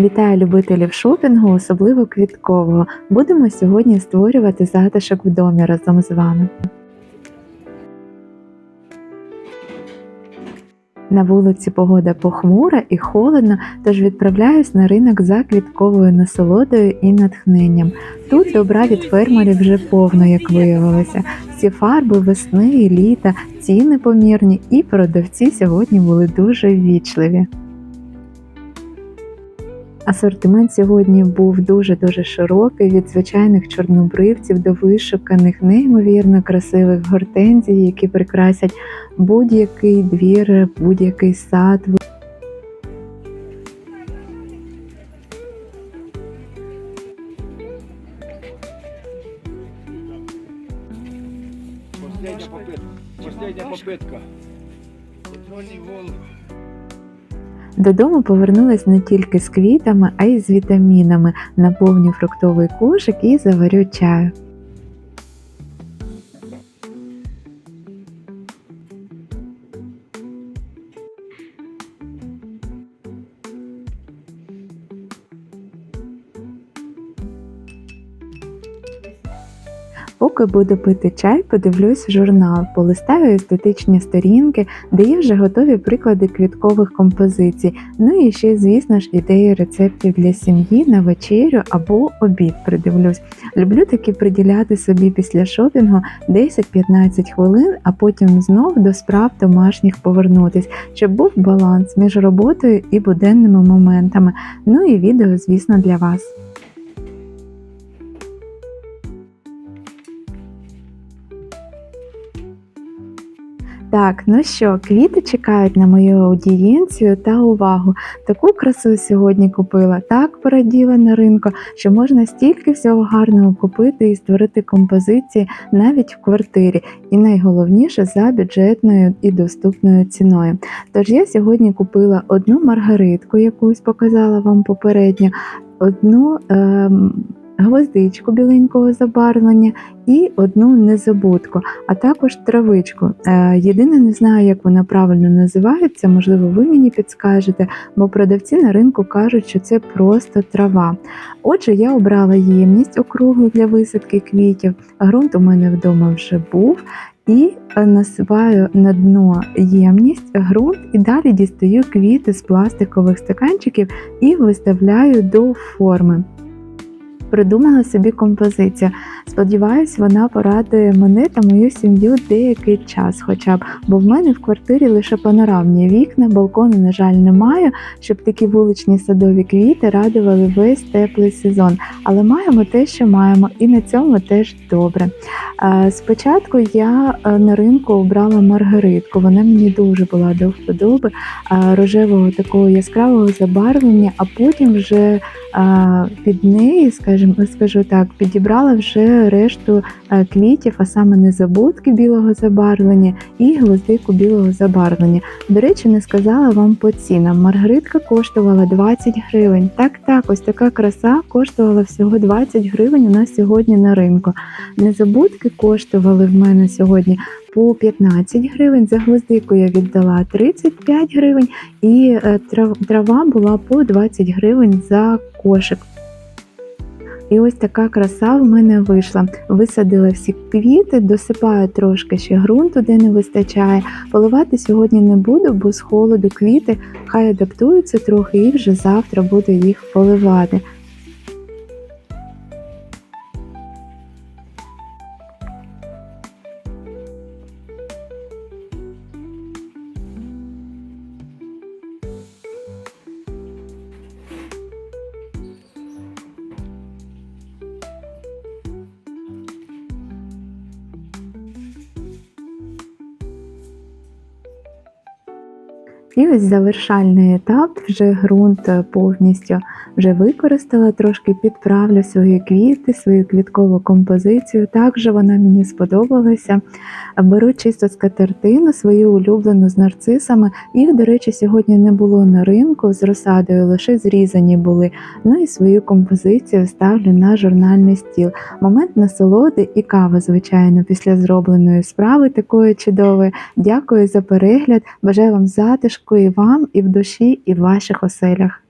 Вітаю любителів шопінгу, особливо квіткового. Будемо сьогодні створювати затишок в домі разом з вами. На вулиці погода похмура і холодно, тож відправляюсь на ринок за квітковою насолодою і натхненням. Тут добра від фермерів вже повно, як виявилося. Всі фарби весни і літа, ціни помірні, і продавці сьогодні були дуже ввічливі. Асортимент сьогодні був дуже-дуже широкий від звичайних чорнобривців до вишуканих, неймовірно красивих гортензій, які прикрасять будь-який двір, будь-який сад. Последня попытка. Последняя попытка. Контрольный голову. Додому повернулась не тільки з квітами, а й з вітамінами. Наповню фруктовий кошик і заварю чаю. Поки буду пити чай, подивлюсь журнал, полистаю естетичні сторінки, де є вже готові приклади квіткових композицій. Ну і ще, звісно ж, ідеї рецептів для сім'ї на вечерю або обід придивлюсь. Люблю таки приділяти собі після шопінгу 10-15 хвилин, а потім знов до справ домашніх повернутись, щоб був баланс між роботою і буденними моментами. Ну і відео, звісно, для вас. Так, ну що, квіти чекають на мою аудієнцію та увагу. Таку красу сьогодні купила, так пораділа на ринку, що можна стільки всього гарного купити і створити композиції навіть в квартирі. І найголовніше за бюджетною і доступною ціною. Тож я сьогодні купила одну маргаритку, якусь показала вам попередньо, одну. Ем, Гвоздичку біленького забарвлення і одну незабудку, а також травичку. Е, Єдине, не знаю, як вона правильно називається, можливо, ви мені підскажете, бо продавці на ринку кажуть, що це просто трава. Отже, я обрала ємність округлу для висадки квітів. Грунт у мене вдома вже був. І е, насипаю на дно ємність, ґрунт і далі дістаю квіти з пластикових стаканчиків і виставляю до форми придумала собі композицію. Сподіваюсь, вона порадує мене та мою сім'ю деякий час, хоча б, бо в мене в квартирі лише панорамні вікна, балкону, на жаль, немає, щоб такі вуличні садові квіти радували весь теплий сезон. Але маємо те, що маємо, і на цьому теж добре. Е, Спочатку я е, на ринку обрала маргаритку. Вона мені дуже була до вподоби е, рожевого такого яскравого забарвлення, а потім вже під неї, скажімо, скажу так, підібрала вже решту квітів, а саме незабудки білого забарвлення і гвоздику білого забарвлення. До речі, не сказала вам по цінам. Маргаритка коштувала 20 гривень. Так, так, ось така краса коштувала всього 20 гривень у нас сьогодні на ринку. Незабудки коштували в мене сьогодні по 15 гривень. За гвоздику я віддала 35 гривень, і е, трава була по 20 гривень за кошик. І ось така краса в мене вийшла. Висадила всі квіти, досипаю трошки ще ґрунту, де не вистачає. Поливати сьогодні не буду, бо з холоду квіти хай адаптуються трохи і вже завтра буду їх поливати. І ось завершальний етап, вже ґрунт е, повністю вже використала, трошки підправлю свої квіти, свою квіткову композицію. Також вона мені сподобалася. Беру чисто скатертину, свою улюблену з нарцисами. Їх, до речі, сьогодні не було на ринку з розсадою, лише зрізані були. Ну і свою композицію ставлю на журнальний стіл. Момент насолоди і кава, звичайно, після зробленої справи такої чудової. Дякую за перегляд. Бажаю вам затишку і вам, і в душі, і в ваших оселях.